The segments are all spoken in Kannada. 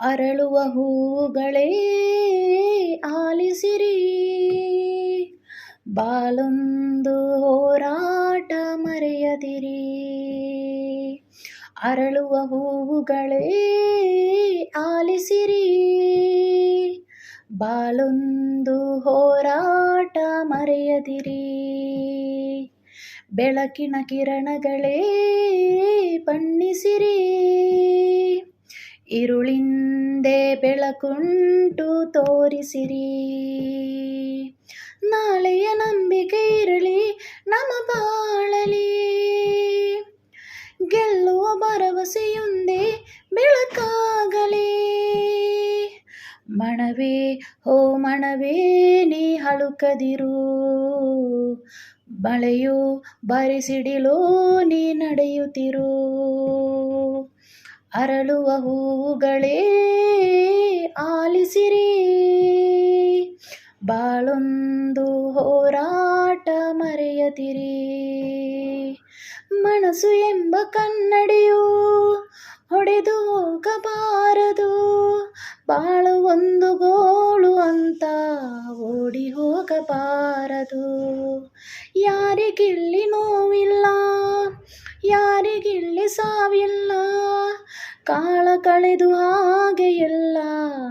ಅರಳುವ ಹೂಗಳೇ ಆಲಿಸಿರಿ. ಬಾಲೊಂದು ಹೋರಾಟ ಮರೆಯದಿರಿ. ಅರಳುವ ಹೂವುಗಳೇ ಆಲಿಸಿರಿ. ಬಾಲೊಂದು ಹೋರಾಟ ಮರೆಯದಿರಿ. ಬೆಳಕಿನ ಕಿರಣಗಳೇ ಬಣ್ಣಿಸಿರಿ. ಇರುಳಿಂದೆ ಬೆಳಕುಂಟು ತೋರಿಸಿರಿ ನಾಳೆಯ ನಂಬಿಕೆ ಇರಲಿ ನಮ ಬಾಳಲಿ ಗೆಲ್ಲುವ ಭರವಸೆಯೊಂದೇ ಬೆಳಕಾಗಲಿ ಮಣವೇ ಹೋ ಮಣವೇ ನೀ ಹಳುಕದಿರು ಬಳೆಯು ಬರಿಸಿಡಿಲೋ ನೀ ನಡೆಯುತ್ತಿರು ಅರಳುವ ಹೂಗಳೇ ಆಲಿಸಿರಿ. ಬಾಳೊಂದು ಹೋರಾಟ ಮರೆಯದಿರಿ. ಮನಸ್ಸು ಎಂಬ ಕನ್ನಡಿಯು ಹೊಡೆದು ಹೋಗಬಾರದು. ಬಾಳು ಒಂದು ಗೋಳು ಅಂತ ಓಡಿ ಹೋಗಬಾರದು. ಯಾರಿಗಿಲ್ಲಿ ನೋವಿಲ್ಲ, ಯಾರಿಗಿಲ್ಲಿ ಸಾವಿಲ್ಲ ಕಾಲ ಕಳೆದು ಹಾಗೆ ಎಲ್ಲ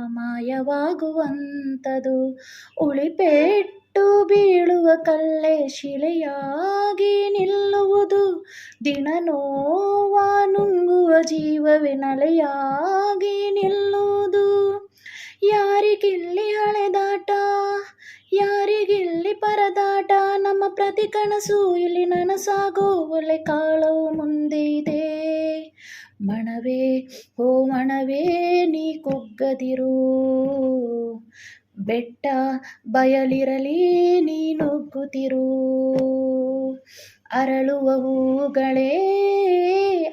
ಮಾಯವಾಗುವಂಥದು ಉಳಿಪೆಟ್ಟು ಬೀಳುವ ಕಲ್ಲೆ ಶಿಲೆಯಾಗಿ ನಿಲ್ಲುವುದು. ದಿನ ನೋವ ನುಂಗುವ ಜೀವವೇ ನಲೆಯಾಗಿ ನಿಲ್ಲುವುದು. ಯಾರಿಗಿಲ್ಲಿ ಹಳೆದಾಟ, ಯಾರಿಗಿಲ್ಲಿ ಪರದಾಟ, ನಮ್ಮ ಪ್ರತಿ ಕನಸು ಇಲ್ಲಿ ನನಸಾಗೋ ಒಲೆ ಮುಂದೆ ಇದೆ ಮಣವೇ, ಓ ಮಣವೇ, ನೀ ಕುಗ್ಗದಿರು. ಬೆಟ್ಟ ಬಯಲಿರಲಿ, ನೀ ನುಗ್ಗುತ್ತಿರು. ಅರಳುವ ಹೂಗಳೇ,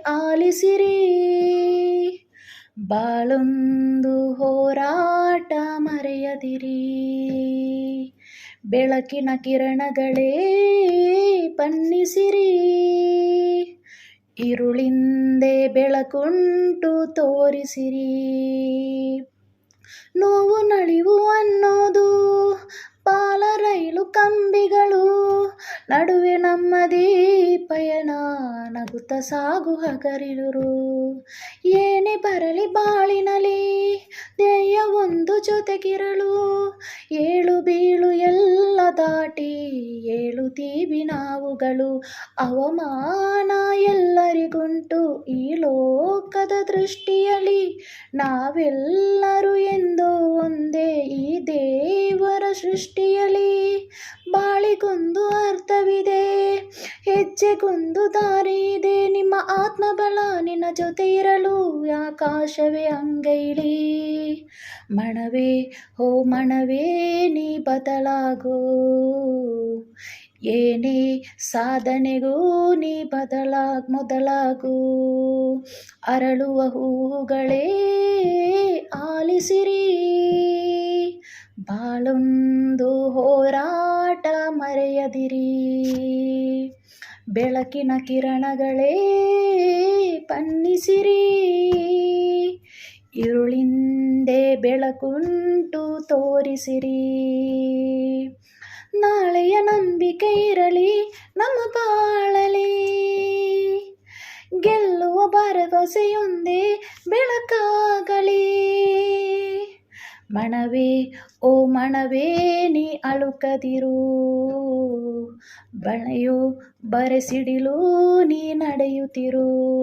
ಆಲಿಸಿರಿ. ಬಾಳೊಂದು ಹೋರಾಟ ಮರೆಯದಿರಿ. ಬೆಳಕಿನ ಕಿರಣಗಳೇ ಬಣ್ಣಿಸಿರಿ ಇರುಳಿಂದೆ ಬೆಳಕುಂಟು ತೋರಿಸಿರಿ. ನೋವು ನಳಿವು ಅನ್ನೋದು ಪಾಲ ರೈಲು ಕಂಬಿಗಳು ನಡುವೆ ನಮ್ಮದೇ ಪಯಣ ನಗುತ್ತ ಸಾಗು ಹಗರಿರು ಏನೇ ಬರಲಿ ಬಾಳಿನಲಿ ದೇಯ ಒಂದು ಜೊತೆಗಿರಲು ಏಳು ಬೀಳು ಎಲ್ಲ ದಾಟಿ ಏಳು ತೀವಿ ನಾವುಗಳು ಅವಮಾನ ಈ ಲೋಕದ ದೃಷ್ಟಿಯಲ್ಲಿ ನಾವೆಲ್ಲರೂ ಎಂದು ಒಂದೇ ಈ ದೇವರ ಸೃಷ್ಟಿಯಲ್ಲಿ ಬಾಳಿಗೊಂದು ಅರ್ಥವಿದೆ, ಹೆಜ್ಜೆಗೊಂದು ದಾರಿ ಇದೆ ನಿಮ್ಮ ಆತ್ಮಬಲ ನಿನ್ನ ಜೊತೆ ಇರಲು ಆಕಾಶವೇ ಅಂಗೈಲಿ. ಮಣವೇ, ಓ ಮಣವೇ, ನೀ ಬದಲಾಗೋ. ಏನೇ ಸಾಧನೆಗೂ ನೀ ಬದಲಾಗ್ ಮೊದಲಾಗು. ಅರಳುವ ಹೂಗಳೇ ಆಲಿಸಿರಿ. ಬಾಳೊಂದು ಹೋರಾಟ ಮರೆಯದಿರಿ. ಬೆಳಕಿನ ಕಿರಣಗಳೇ ಪನ್ನಿಸಿರಿ ಇರುಳಿಂದೆ ಬೆಳಕುಂಟು ತೋರಿಸಿರಿ. ನಾಳೆಯ ಕೈರಳಿ ನಮ್ಮ ಬಾಳಲಿ. ಗೆಲ್ಲುವ ಭಾರತೊಸೆಯೊಂದೇ ಬೆಳಕಾಗಲಿ. ಮಣವೇ, ಓ ಮಣವೇ, ನೀ ಅಳುಕದಿರು. ಬಣೆಯು ಬರೆಸಿಡಿಲು, ನೀ ನಡೆಯುತ್ತಿರು.